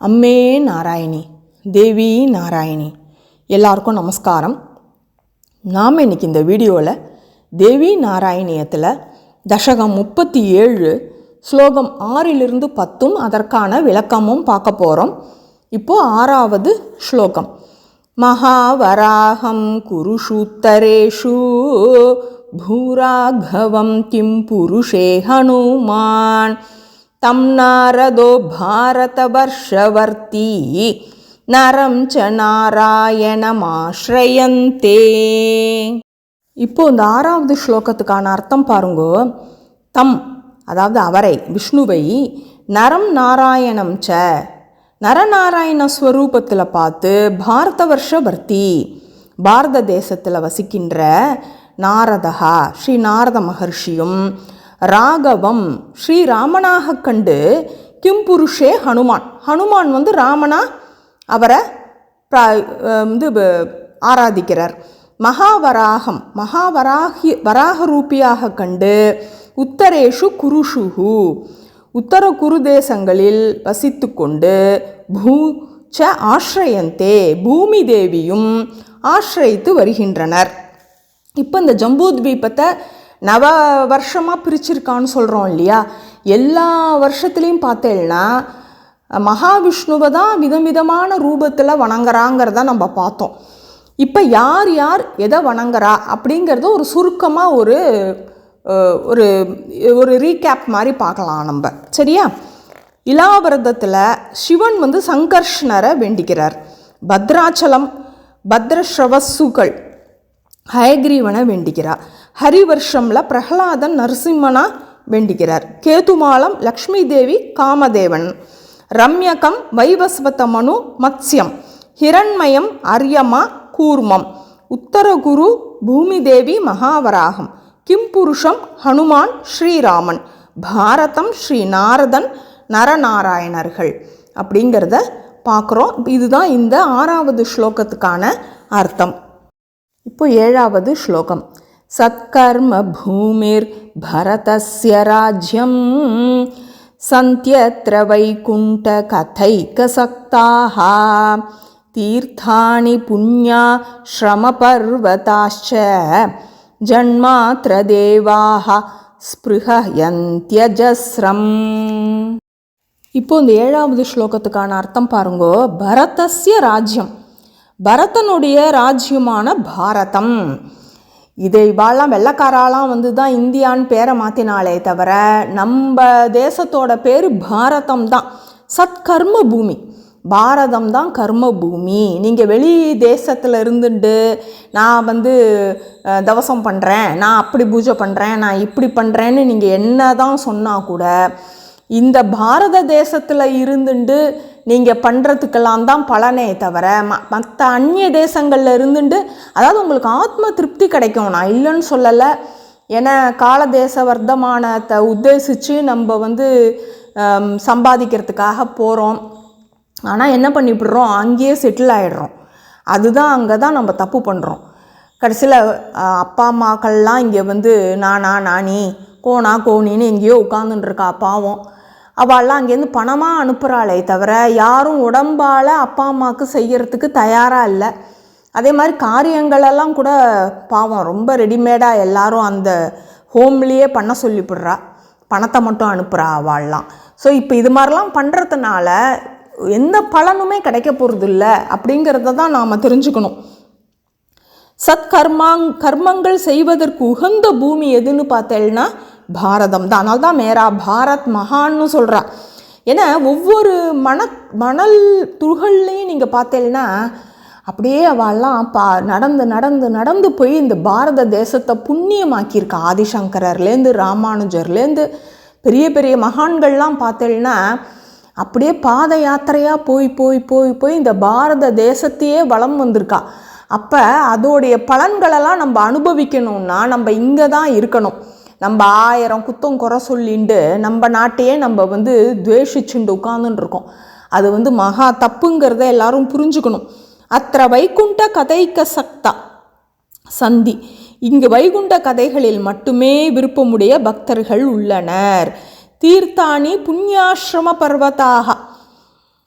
அம்மே நாராயணி தேவி நாராயணி. எல்லாருக்கும் நமஸ்காரம். நாம் இன்னைக்கு இந்த வீடியோவில் தேவி நாராயணியத்தில் தசகம் முப்பத்தி ஏழு ஸ்லோகம் ஆறிலிருந்து பத்தும் அதற்கான விளக்கமும் பார்க்க போகிறோம் இப்போது ஆறாவது ஸ்லோகம். மகாவராகம் குருஷூத்தரேஷு பூராகவம் கிம் புருஷே ஹனுமான். तं नारदो भारतवर्षवर्ती நரம் ச நாராயணமாஸ்ரயந்தே இப்போ இந்த ஆறாவது ஸ்லோகத்துக்கான அர்த்தம் பாருங்கோ தம் அதாவது அவரை விஷ்ணுவை நரம் நாராயணம் ச நரநாராயண ஸ்வரூபத்தில் பார்த்து பாரத வருஷவர்த்தி பாரத தேசத்தில் வசிக்கின்ற நாரதா ஸ்ரீ நாரத மகர்ஷியும் ராகவம். ஸ்ரீ ராமனாக கண்டு கிம்புருஷே ஹனுமான். ஹனுமான் வந்து ராமனா அவரை வந்து ஆராதிக்கிறார். மகாவராகம் மகாவராகி வராக ரூபியாக கண்டு உத்தரேஷு குருஷுகு உத்தர குரு தேசங்களில் வசித்து கொண்டு பூ ச ஆශ්‍රயந்தே பூமி தேவியும் ஆශ්‍රயித்து வருகின்றனர். இப்போ இந்த ஜம்பூத்வீபத்தை நவ வருஷமாக பிரிச்சிருக்கான்னு சொல்கிறோம் இல்லையா? எல்லா வருஷத்துலேயும் பார்த்தேன்னா மகாவிஷ்ணுவை தான் விதம் விதமான ரூபத்தில் வணங்குறாங்கிறத நம்ம பார்த்தோம். இப்போ யார் யார் எதை வணங்குறா அப்படிங்கிறத ஒரு சுருக்கமாக ஒரு ஒரு ஒரு ரீகேப் மாதிரி பார்க்கலாம் நம்ம. சரியா? இலாவிரதத்தில் சிவன் வந்து சங்கர்ஷ்ணரை வேண்டிக்கிறார். பத்ராச்சலம் பத்ரஸ்ரவசுகள் ஹயக்ரீவனை வேண்டிக்கிறார். ஹரிவர்ஷம்ல பிரகலாதன் நரசிம்மனா வேண்டிக்கிறார் கேதுமாலம் லக்ஷ்மி தேவி காமதேவன். ரம்யகம் வைவஸ்வத மனு மத்ஸ்யம். ஹிரண்மயம் அரியமா கூர்மம். உத்தரகுரு பூமி தேவி மகாவராகம். கிம்புருஷம் ஹனுமான் ஸ்ரீராமன். பாரதம் ஸ்ரீ நாரதன் நரநாராயணர்கள். அப்படிங்கிறத பார்க்குறோம். இதுதான் இந்த ஆறாவது ஸ்லோகத்துக்கான அர்த்தம். இப்போ ஏழாவது ஸ்லோகம். சத்கர்ம பூமிர் பரதஸ்ய ராஜ்யம். சந்தியத்ர வைகுண்ட கதைக்கசக்தாக தீர்த்தாணி புண்ணியா ஸ்ரமபர்வதாச்ச ஜன்மாத்திர தேவாக ஸ்பிருகயந்தியஜஸ்ரம் இப்போ இந்த ஏழாவது ஸ்லோகத்துக்கான அர்த்தம் பாருங்கோ. பரதஸ்ய ராஜ்யம். பரதனுடைய ராஜ்யமான பாரதம். இதை இவாள்லாம் வெள்ளக்காராலாம் வந்து தான் இந்தியான்னு பேரை மாற்றினாலே தவிர நம்ம தேசத்தோட பேர் பாரதம் தான் சத்கர்ம பூமி. பாரதம் தான் கர்ம பூமி. நீங்கள் வெளி தேசத்தில் இருந்துட்டு நான் வந்து தவசம் பண்ணுறேன் நான் அப்படி பூஜை பண்ணுறேன் நான் இப்படி பண்ணுறேன்னு நீங்கள் என்ன தான் சொன்னால் கூட இந்த பாரத தேசத்தில் இருந்துண்டு நீங்கள் பண்ணுறதுக்கெல்லாம் தான் பலனே தவிர ம மற்ற அந்நிய தேசங்களில் இருந்துட்டு அதாவது உங்களுக்கு ஆத்ம திருப்தி கிடைக்கும். நான் இல்லைன்னு சொல்லலை. ஏன்னா கால தேச வர்த்தமானத்தை உத்தேசித்து நம்ம வந்து சம்பாதிக்கிறதுக்காக போகிறோம் ஆனால் என்ன பண்ணிவிடுறோம் அங்கேயே செட்டில் ஆகிடுறோம் அதுதான் அங்கே தான் நம்ம தப்பு பண்ணுறோம் கடைசியில் அப்பா அம்மாக்கள்லாம் இங்கே வந்து நானா நானி கோனா கோனின்னு எங்கேயோ உட்காந்துட்டு இருக்கா பாவம். அவள்லாம் அங்கேருந்து பணமாக அனுப்புகிறாளே தவிர யாரும் உடம்பால் அப்பா அம்மாவுக்கு செய்கிறதுக்கு தயாராக இல்லை. அதே மாதிரி காரியங்களெல்லாம் கூட பாவம் ரொம்ப ரெடிமேடாக எல்லாரும் அந்த ஹோம்லேயே பண்ண சொல்லிவிடுறா. பணத்தை மட்டும் அனுப்புகிறா அவள்லாம். ஸோ இப்போ இது மாதிரிலாம் பண்ணுறதுனால எந்த பலனுமே கிடைக்க போகிறது இல்லை அப்படிங்கிறத தான் நாம் தெரிஞ்சுக்கணும். சத்கர்மாங் கர்மங்கள் செய்வதற்கு உகந்த பூமி எதுன்னு பார்த்தேன்னா பாரதம் தான். அதனால தான் மேரா பாரத் மகான்னு சொல்கிறா ஏன்னா ஒவ்வொரு மண மணல் துகள்லையும் நீங்கள் பார்த்தேன்னா அப்படியே அவெல்லாம் பா நடந்து நடந்து நடந்து போய் இந்த பாரத தேசத்தை புண்ணியமாக்கியிருக்கா. ஆதிசங்கரர்லேருந்து ராமானுஜர்லேருந்து பெரிய பெரிய மகான்கள்லாம் பார்த்தேன்னா அப்படியே பாத யாத்திரையாக போய் போய் போய் போய் இந்த பாரத தேசத்தையே வலம் வந்திருக்கா. அப்போ அதோடைய பலன்களெல்லாம் நம்ம அனுபவிக்கணும்னா நம்ம இங்கே தான் இருக்கணும். நம்ம ஆயிரம் குத்தம் குறை சொல்லிண்டு நம்ம நாட்டையே நம்ம வந்து துவேஷிச்சுண்டு உட்காந்துன்னு இருக்கோம் அது வந்து மகா தப்புங்கிறத எல்லாரும் புரிஞ்சுக்கணும். அத்திர வைகுண்ட கதைக்க சக்தா. சந்தி. இங்கு வைகுண்ட கதைகளில் மட்டுமே விருப்பமுடைய பக்தர்கள் உள்ளனர். தீர்த்தாணி புண்ணியாசிரம பர்வதாக.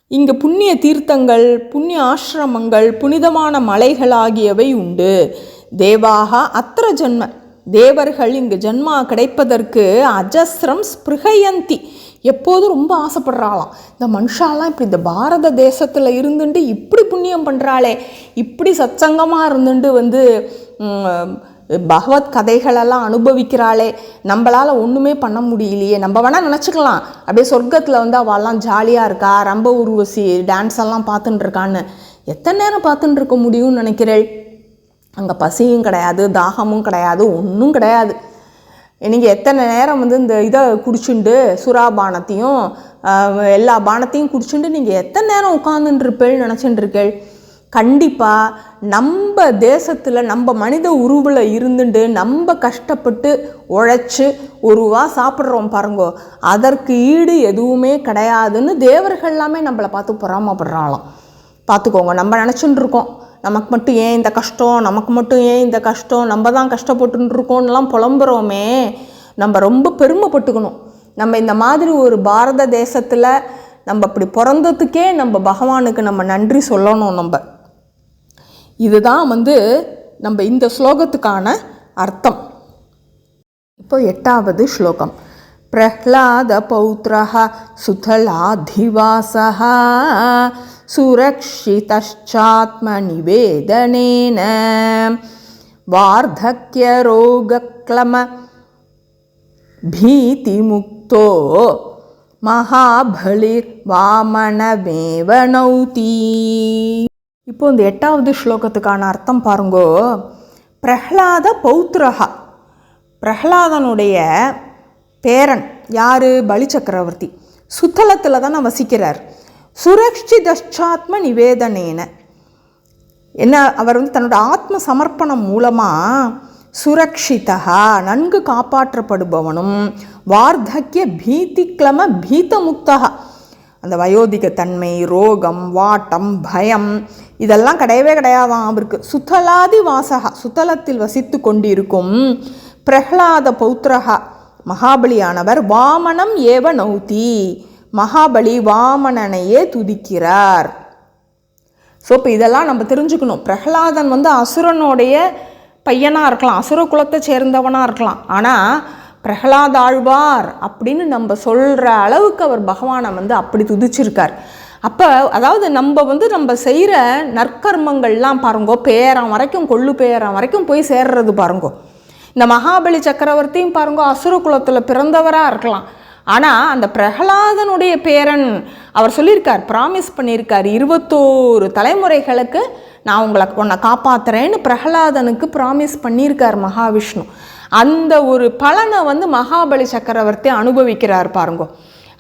இங்கு புண்ணிய தீர்த்தங்கள் புண்ணிய ஆசிரமங்கள் புனிதமான மலைகள் ஆகியவை உண்டு. தேவாக அத்திர ஜன்ம தேவர்கள் இங்கு ஜென்மா கிடைப்பதற்கு அஜஸ்ரம் ஸ்பிருகயந்தி எப்போதும் ரொம்ப ஆசைப்படுறாளாம். இந்த மனுஷாலாம் இப்படி இந்த பாரத தேசத்தில் இருந்துட்டு இப்படி புண்ணியம் பண்ணுறாளே இப்படி சச்சங்கமாக இருந்துட்டு வந்து பகவத் கதைகளெல்லாம் அனுபவிக்கிறாளே. நம்மளால் ஒன்றுமே பண்ண முடியலையே. நம்ம வேணால் நினச்சிக்கலாம். அப்படியே சொர்க்கத்தில் வந்து அவள்லாம் ஜாலியாக இருக்கா? ரொம்ப உருவசி டான்ஸ் எல்லாம் பார்த்துட்டு இருக்கான்னு. எத்தனை நேரம் பார்த்துட்டு இருக்க முடியும்னு நினைக்கிறேள்? அங்கே பசியும் கிடையாது தாகமும் கிடையாது ஒன்றும் கிடையாது. நீங்கள் எத்தனை நேரம் வந்து இந்த இதை குடிச்சுண்டு சுறா பானத்தையும் எல்லா பானத்தையும் குடிச்சுண்டு நீங்கள் எத்தனை நேரம் உட்காந்துட்டு இருப்பேள் கண்டிப்பாக நம்ம தேசத்தில் நம்ம மனித உருவில் இருந்துட்டு நம்ம கஷ்டப்பட்டு உழைச்சி ஒருவா சாப்பிட்றோம் பாருங்கோ. அதற்கு ஈடு எதுவுமே கிடையாதுன்னு தேவர்கள் எல்லாமே நம்மளை பார்த்து பொறாமப்படுறாங்களாம். பார்த்துக்கோங்க நம்ம நினச்சிட்டு இருக்கோம் நமக்கு மட்டும் ஏன் இந்த கஷ்டம்? நமக்கு மட்டும் ஏன் இந்த கஷ்டம்? நம்ம தான் கஷ்டப்பட்டுன்னு இருக்கோம்லாம் புலம்புறோமே. நம்ம ரொம்ப பெருமைப்பட்டுக்கணும். நம்ம இந்த மாதிரி ஒரு பாரத தேசத்தில் நம்ம அப்படி பிறந்ததுக்கே நம்ம பகவானுக்கு நம்ம நன்றி சொல்லணும் நம்ம. இதுதான் வந்து நம்ம இந்த ஸ்லோகத்துக்கான அர்த்தம். இப்போ எட்டாவது ஸ்லோகம். பிரஹ்லாத பௌத்ரஹா சுதலாதிவாசா सुरक्षितश्चात्मनिवेदनेन। वार्धक्यरोगक्लम भीतिमुक्तो மகாபலிர்வாமணமேவ வாமனவேவனௌதி இப்போ இந்த எட்டாவது ஸ்லோகத்துக்கான அர்த்தம் பாருங்கோ. பிரஹ்லாத பௌத்ரஹா. பிரஹ்லாதனுடைய பேரன் யார்? பலி சக்கரவர்த்தி சுத்தலத்தில் தான் வசிக்கிறார். சுரக்ஷிதாத்ம நிவேதனேன என்ன அவர் வந்து தன்னோட ஆத்ம சமர்ப்பணம் மூலமாக சுரக்ஷிதா நன்கு காப்பாற்றப்படுபவனும் வார்த்தக்கிய பீதிக்லம பீதமுக்தகா அந்த வயோதிக தன்மை ரோகம் வாட்டம் பயம் இதெல்லாம் கிடையவே கிடையாதாம் அவருக்கு. சுத்தலாதி வாசகா சுத்தலத்தில் வசித்து கொண்டிருக்கும் பிரஹ்லாத பௌத்ரஹா மகாபலியானவர் வாமனம் ஏவ நௌதி. மகாபலி வாமனனையே துதிக்கிறார். ஸோ இப்போ இதெல்லாம் நம்ம தெரிஞ்சுக்கணும். பிரகலாதன் வந்து அசுரனுடைய பையனாக இருக்கலாம் அசுர குலத்தை சேர்ந்தவனாக இருக்கலாம். ஆனால் பிரகலாத ஆழ்வார் அப்படின்னு நம்ம சொல்கிற அளவுக்கு அவர் பகவானை வந்து அப்படி துதிச்சிருக்கார். அப்போ அதாவது நம்ம வந்து நம்ம செய்கிற நற்கர்மங்கள்லாம் பாருங்கோ பேரம் வரைக்கும் கொள்ளு பேரம் வரைக்கும் போய் சேர்றது பாருங்கோ. இந்த மகாபலி சக்கரவர்த்தியும் பாருங்கோ அசுர குலத்தில் பிறந்தவராக இருக்கலாம். ஆனால் அந்த பிரகலாதனுடைய பேரன் அவர் சொல்லியிருக்கார் ப்ராமிஸ் பண்ணியிருக்கார் இருபத்தோரு தலைமுறைகளுக்கு நான் உங்களை உன்னை காப்பாத்துறேன்னு பிரகலாதனுக்கு ப்ராமிஸ் பண்ணியிருக்கார் மகாவிஷ்ணு. அந்த ஒரு பலனை வந்து மகாபலி சக்கரவர்த்தி அனுபவிக்கிறார் பாருங்கோ.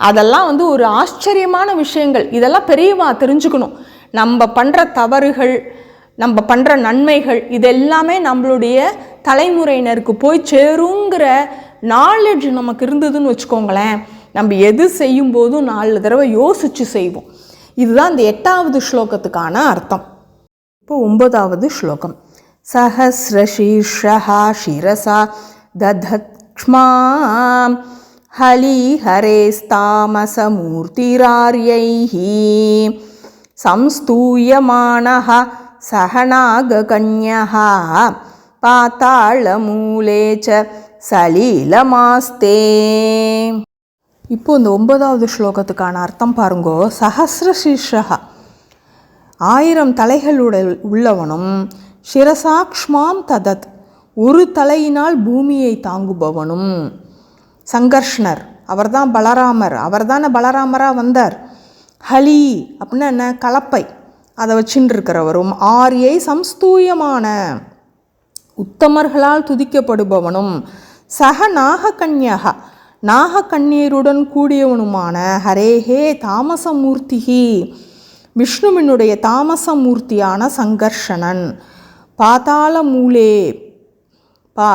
அதெல்லாம் வந்து ஒரு ஆச்சரியமான விஷயங்கள். இதெல்லாம் பெரியவா தெரிஞ்சுக்கணும். நம்ம பண்ணுற தவறுகள் நம்ம பண்ணுற நன்மைகள் இதெல்லாமே நம்மளுடைய தலைமுறையினருக்கு போய் சேருங்கிற நாலேஜ் நமக்கு இருந்ததுன்னு வச்சுக்கோங்களேன் நம்ம எது செய்யும் போதும் நாலு தடவை யோசித்து செய்வோம் இதுதான் இந்த எட்டாவது ஸ்லோகத்துக்கான அர்த்தம் இப்போ ஒன்பதாவது ஸ்லோகம் சஹசிரசீர்ஷா சிரசா ததக்ஷ்மாம் हलिहरेस्तामसमूर्तिरार्यैः संस्तूयमानः सहनागकन्यः पाताळमूले च சலீலமாஸ்தே. இப்போ இந்த ஒன்பதாவது ஸ்லோகத்துக்கான அர்த்தம் பாருங்கோ. சஹசிரசீர்ஷா ஆயிரம் தலைகளுடைய உள்ளவனும் சிரசாக்ஷ்மாம் ததத். ஒரு தலையினால் பூமியை தாங்குபவனும் சங்கர்ஷ்ணர். அவர்தான் பலராமர். அவர்தானே பலராமராக வந்தார். ஹலி அப்படின்னா என்ன? கலப்பை. அதை வச்சுட்டு இருக்கிறவரும் ஆரியை சம்ஸ்தூயமான உத்தமர்களால் துதிக்கப்படுபவனும் சக நாககன்யகா. நாகக்கண்ணீருடன் கூடியவனுமான ஹரேஹே தாமசமூர்த்திகி. விஷ்ணுவினுடைய தாமசமூர்த்தியான சங்கர்ஷணன். பாதாள மூலே பா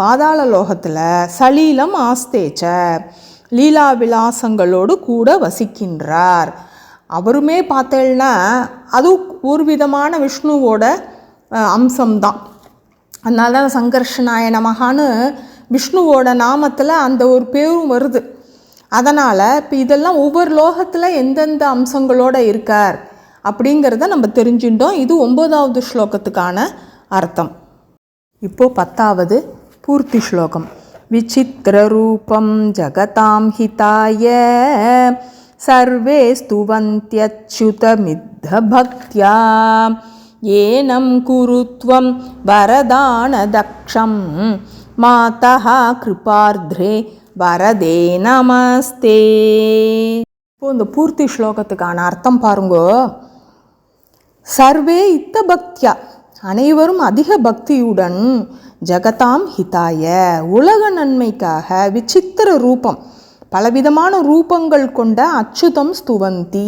பாதாள லோகத்தில் சலீலம் ஆஸ்தேச்ச. லீலா விலாசங்களோடு கூட வசிக்கின்றார். அவருமே பார்த்தேன்னா அது ஒரு விதமான விஷ்ணுவோட அம்சம்தான். அதனால தான் சங்கர்ஷனாய நமகான்னு விஷ்ணுவோட நாமத்தில் அந்த ஒரு பேரும் வருது. அதனால் இப்போ இதெல்லாம் ஒவ்வொரு லோகத்தில் எந்தெந்த அம்சங்களோடு இருக்கார் அப்படிங்கிறத நம்ம தெரிஞ்சுட்டோம். இது ஒம்போதாவது ஸ்லோகத்துக்கான அர்த்தம். இப்போ பத்தாவது பூர்த்தி ஸ்லோகம். விசித்திரரூபம் ஜகதாம் ஹிதாய சர்வே ஸ்துவந்தியச்சுதமித்தபக்தியா ஏனம் குருத்வம் வரதானதக்ஷம் மாதா கிருபார்த்ரே வரதே நமஸ்தே இப்போ இந்த பூர்த்தி ஸ்லோகத்துக்கான அர்த்தம் பாருங்கோ. சர்வே இத்த பக்தியா அனைவரும் அதிக பக்தியுடன் ஜகதாம் ஹிதாய உலக நன்மைக்காக விசித்திர ரூபம் பலவிதமான ரூபங்கள் கொண்ட அச்சுதம் ஸ்துவந்தி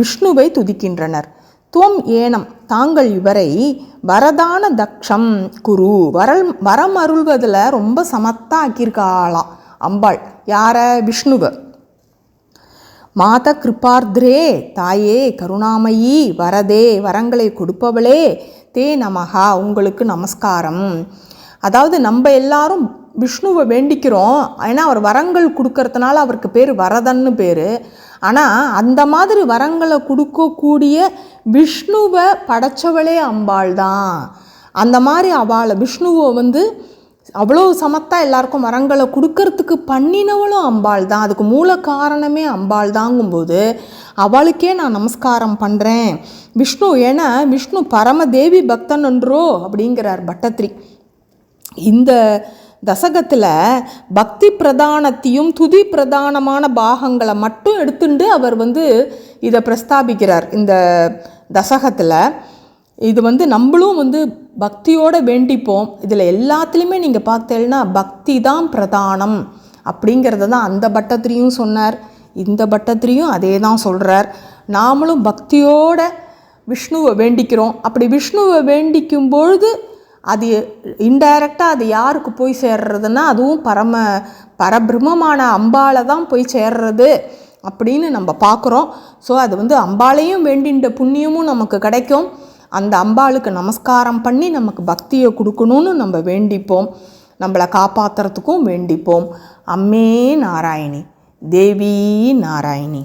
விஷ்ணுவை துதிக்கின்றனர். துவம் ஏனம் தாங்கள் இவரை வரதான தக்ஷம் குரு. வரல் வரம் அருள்வதில் ரொம்ப சமத்தா ஆக்கியிருக்காளாம் அம்பாள். யார? விஷ்ணுவை. மாத கிருபார்த்ரே தாயே கருணாமயி வரதே வரங்களை கொடுப்பவளே தே நமகா உங்களுக்கு நமஸ்காரம். அதாவது நம்ம எல்லாரும் விஷ்ணுவை வேண்டிக்கிறோம். ஏன்னா அவர் வரங்கள் கொடுக்கறதுனால அவருக்கு பேர் வரதன்னு பேர். ஆனால் அந்த மாதிரி வரங்களை கொடுக்கக்கூடிய விஷ்ணுவை படைச்சவளே அம்பாள் தான். அந்த மாதிரி அவளை விஷ்ணுவை வந்து அவ்வளோ சமத்தாக எல்லாருக்கும் வரங்களை கொடுக்கறதுக்கு பண்ணினவளும் அம்பாள் தான். அதுக்கு மூல காரணமே அம்பாள் தாங்கும்போது அவளுக்கே நான் நமஸ்காரம் பண்ணுறேன் விஷ்ணு ஏன்னா விஷ்ணு பரமதேவி பக்தன் என்றோ அப்படிங்கிறார் பட்டத்ரி. இந்த தசகத்தில் பக்தி பிரதானத்தையும் துதி பிரதானமான பாகங்களை மட்டும் எடுத்துண்டு அவர் வந்து இதை பிரஸ்தாபிக்கிறார் இந்த தசகத்தில். இது வந்து நம்மளும் வந்து பக்தியோடு வேண்டிப்போம். இதில் எல்லாத்துலேயுமே நீங்கள் பார்த்தேன்னா பக்தி தான் பிரதானம் அப்படிங்கிறத தான் அந்த பட்டத்திரியும் சொன்னார். இந்த பட்டத்திரியும் அதே தான் சொல்கிறார் நாமளும் பக்தியோட விஷ்ணுவை வேண்டிக்கிறோம். அப்படி விஷ்ணுவை வேண்டிக்கும் பொழுது அது இன்டைரக்டாக அது யாருக்கு போய் சேர்றதுன்னா அதுவும் பரம பரபிரமமான அம்பால தான் போய் சேர்றது அப்படின்னு நம்ம பார்க்குறோம். ஸோ அது வந்து அம்பாளையும் வேண்டின்ற புண்ணியமும் நமக்கு கிடைக்கும். அந்த அம்பாளுக்கு நமஸ்காரம் பண்ணி நமக்கு பக்தியை கொடுக்கணும்னு நம்ம வேண்டிப்போம். நம்மளை காப்பாற்றுறதுக்கும் வேண்டிப்போம். அம்மே நாராயணி தேவி நாராயணி.